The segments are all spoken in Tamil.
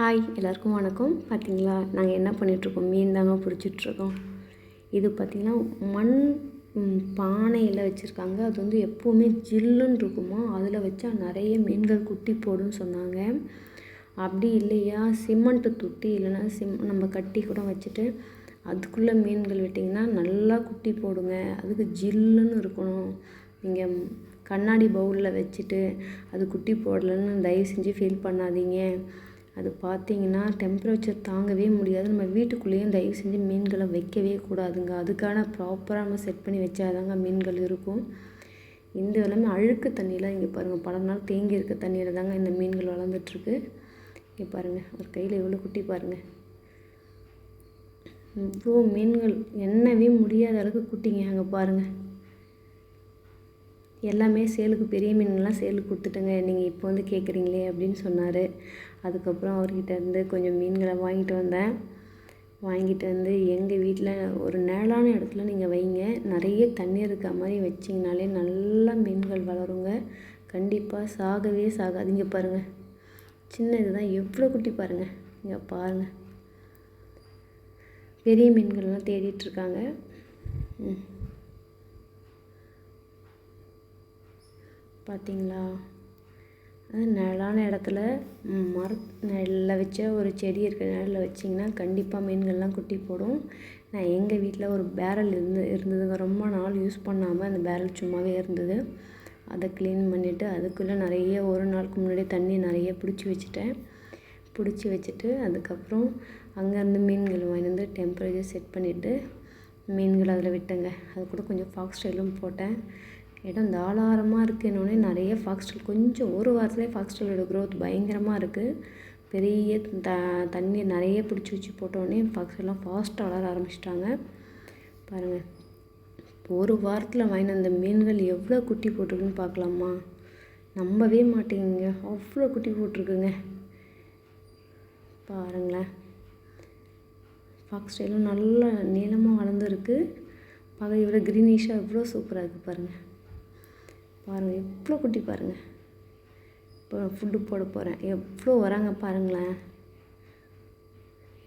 ஹாய் எல்லாருக்கும் வணக்கம். பார்த்தீங்களா நாங்கள் என்ன பண்ணிகிட்ருக்கோம் மீன் தாங்க பிடிச்சிட்ருக்கோம் இது பார்த்திங்கன்னா மண் பானையில் வச்சுருக்காங்க. அது வந்து எப்போவுமே ஜில்லுன்னு இருக்குமா? அதில் வச்சா நிறைய மீன்கள் குட்டி போடுன்னு சொன்னாங்க. அப்படி இல்லையா? சிமெண்ட்டு தொட்டி இல்லைன்னா சிம் நம்ம கட்டி கூட வச்சுட்டு அதுக்குள்ளே மீன்கள் விட்டிங்கன்னா நல்லா குட்டி போடுங்க. அதுக்கு ஜில்லுன்னு இருக்கணும். நீங்கள் கண்ணாடி பவுலில் வச்சுட்டு அது குட்டி போடலன்னு தயவு செஞ்சு ஃபீல் பண்ணாதீங்க. அது பார்த்தீங்கன்னா டெம்பரேச்சர் தாங்கவே முடியாது. நம்ம வீட்டுக்குள்ளேயும் தயவு செஞ்சு மீன்களை வைக்கவே கூடாதுங்க. அதுக்கான ப்ராப்பராக நம்ம செட் பண்ணி வச்சாதாங்க மீன்கள் இருக்கும். இந்த எல்லாமே அழுக்கு தண்ணியில் இங்கே பாருங்கள் பல நாள் தேங்கி இருக்க தண்ணியில் தாங்க இந்த மீன்கள் வளர்ந்துட்டுருக்கு. இங்கே பாருங்கள் ஒரு கையில் எவ்வளோ குட்டி பாருங்கள் இவ்வளோ மீன்கள் என்னவே முடியாத அளவுக்கு குட்டிங்க. அங்கே பாருங்கள் எல்லாமே சேலுக்கு பெரிய மீன்லாம் சேலுக்கு கொடுத்துட்டேங்க. நீங்கள் இப்போ வந்து கேட்குறீங்களே அப்படின்னு சொன்னார். அதுக்கப்புறம் அவர்கிட்ட இருந்து கொஞ்சம் மீன்களை வாங்கிட்டு வந்தேன். வாங்கிட்டு வந்து எங்கள் வீட்டில் ஒரு நிழலான இடத்துல நீங்கள் வைங்க. நிறைய தண்ணி இருக்க மாதிரி வச்சிங்கனாலே நல்லா மீன்கள் வளருங்க. கண்டிப்பாக சாகவே சாகாதீங்க பாருங்கள் சின்ன இதுதான். எவ்வளோ குட்டி பாருங்கள் இங்கே பாருங்கள் பெரிய மீன்கள்லாம் தேடிட்டுருக்காங்க ம். பார்த்தீங்களா அது நிழலான இடத்துல மர நிழலில் வச்ச ஒரு செடி இருக்கிற நிழலில் வச்சிங்கன்னா கண்டிப்பாக மீன்கள்லாம் குட்டி போடும். நான் எங்கள் வீட்டில் ஒரு பேரல் இருந்து இருந்ததுங்க. ரொம்ப நாள் யூஸ் பண்ணாமல் அந்த பேரல் சும்மாவே இருந்தது. அதை க்ளீன் பண்ணிவிட்டு அதுக்குள்ளே நிறைய ஒரு நாளுக்கு முன்னாடி தண்ணி நிறைய பிடிச்சி வச்சுட்டேன். பிடிச்சி வச்சுட்டு அதுக்கப்புறம் அங்கேருந்து மீன்கள் வாங்கிட்டு வந்து டெம்பரேச்சர் செட் பண்ணிவிட்டு மீன்கள் அதில் விட்டேங்க. அது கூட கொஞ்சம் ஃபாக்ஸ் ஸ்டைலும் போட்டேன். இடம் தாளாரமாக இருக்குன்னொடனே நிறைய ஃபாக்ஸ்டல் கொஞ்சம் ஒரு வாரத்துலேயே ஃபாக்ஸ்டலோட க்ரோத் பயங்கரமாக இருக்குது பெரிய த தண்ணி நிறைய பிடிச்சி வச்சு போட்டோடனே ஃபாக்ஸ்டெல்லாம் ஃபாஸ்ட்டாக வளர ஆரம்பிச்சிட்டாங்க. பாருங்கள் ஒரு வாரத்தில் வாங்கின அந்த மீன்கள் எவ்வளோ குட்டி போட்டிருக்குன்னு பார்க்கலாமா? நம்பவே மாட்டேங்குங்க அவ்வளோ குட்டி போட்டிருக்குங்க. பாருங்களேன் ஃபாக்ஸ் ஸ்டைலும் நீளமாக வளர்ந்துருக்கு. பார்க்க இவ்வளோ க்ரீனிஷாக எவ்வளோ சூப்பராக இருக்குது பாருங்கள் பாருங்கள் எவ்வளோ குட்டி பாருங்கள் இப்போ ஃபுட்டு போட போகிறேன் எவ்வளோ வராங்க பாருங்களேன்.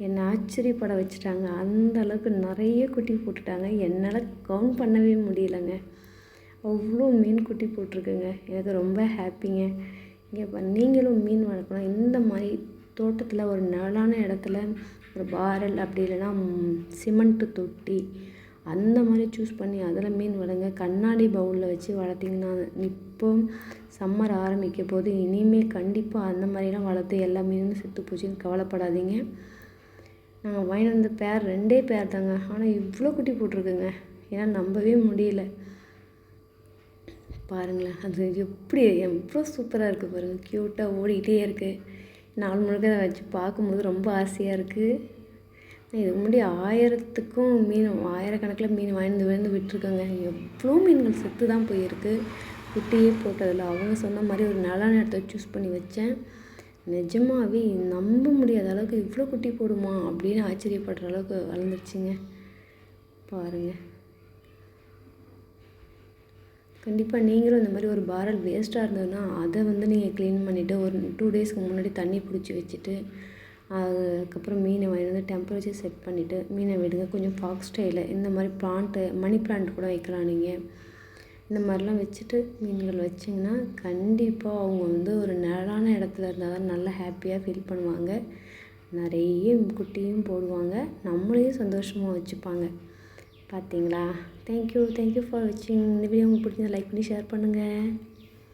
என்னை ஆச்சரியப்பட வச்சுட்டாங்க. அந்த அளவுக்கு நிறைய குட்டி போட்டுட்டாங்க. என்னால் கவுண்ட் பண்ணவே முடியலங்க. அவ்வளோ மீன் குட்டி போட்டிருக்குங்க. எனக்கு ரொம்ப ஹாப்பிங்க இங்கே நீங்களும் மீன் வளர்க்கணும். இந்த மாதிரி தோட்டத்தில் ஒரு நிழலான இடத்துல ஒரு பாரல் அப்படி இல்லைன்னா சிமெண்ட்டு தொட்டி அந்த மாதிரி சூஸ் பண்ணி அதில் மீன் வளருங்க கண்ணாடி பவுலில் வச்சு வளர்த்திங்கன்னா இப்போ சம்மர் ஆரம்பிக்க போது இனிமேல் கண்டிப்பாக அந்த மாதிரிலாம் வளர்த்து எல்லா மீனும் செத்து போச்சுன்னு கவலைப்படாதீங்க. நாங்கள் வாங்கிட்டு வந்த பேர் ரெண்டே பேர் தாங்க. ஆனால் இவ்வளோ குட்டி போட்டிருக்குங்க. ஏன்னா நம்பவே முடியல. பாருங்களேன் அது எப்படி எவ்வளோ சூப்பராக இருக்குது பாருங்கள் க்யூட்டாக ஓடிக்கிட்டே இருக்குது நாள் முழுக்க அதை வச்சு பார்க்கும்போது ரொம்ப ஆசையாக இருக்குது இதுக்கு முன்னாடி ஆயிரத்துக்கும் மீன் ஆயிரக்கணக்கில் மீன் வாய்ந்து விழுந்து விட்டுருக்கேங்க. எவ்வளோ மீன்கள் செத்து தான் போயிருக்கு. குட்டியே போட்டதில்ல. அவங்க சொன்ன மாதிரி ஒரு நல்ல நேரத்தை சூஸ் பண்ணி வச்சேன். நிஜமாகவே நம்ப முடியாத அளவுக்கு இவ்வளோ குட்டி போடுமா அப்படின்னு ஆச்சரியப்படுற அளவுக்கு வளர்ந்துருச்சுங்க. பாருங்கள் கண்டிப்பாக நீங்களும் இந்த மாதிரி ஒரு பாரல் வேஸ்ட்டாக இருந்ததுன்னா அதை வந்து நீங்கள் க்ளீன் பண்ணிவிட்டு ஒரு டூ டேஸ்க்கு முன்னாடி தண்ணி பிடிச்சி வச்சுட்டு அதுக்கப்புறம் மீனை வாங்கிட்டு வந்து டெம்பரேச்சர் செட் பண்ணிவிட்டு மீனை விடுங்க. கொஞ்சம் ஃபாக்ஸ் ஸ்டைலு இந்த மாதிரி பிளான்ட்டு மணி பிளான்ட் கூட வைக்கலாம் நீங்கள் இந்த மாதிரிலாம் வச்சுட்டு மீன்கள் வச்சிங்கன்னா கண்டிப்பாக அவங்க வந்து ஒரு நிழலான இடத்துல இருந்தால் தான் நல்லா ஹாப்பியாக ஃபீல் பண்ணுவாங்க. நிறைய குட்டியும் போடுவாங்க. நம்மளையும் சந்தோஷமாக வச்சுப்பாங்க. பார்த்தீங்களா தேங்க்யூ தேங்க்யூ ஃபார் வாட்சிங் இந்த வீடியோ உங்களுக்கு பிடிச்சிருந்தா லைக் பண்ணி ஷேர் பண்ணுங்கள்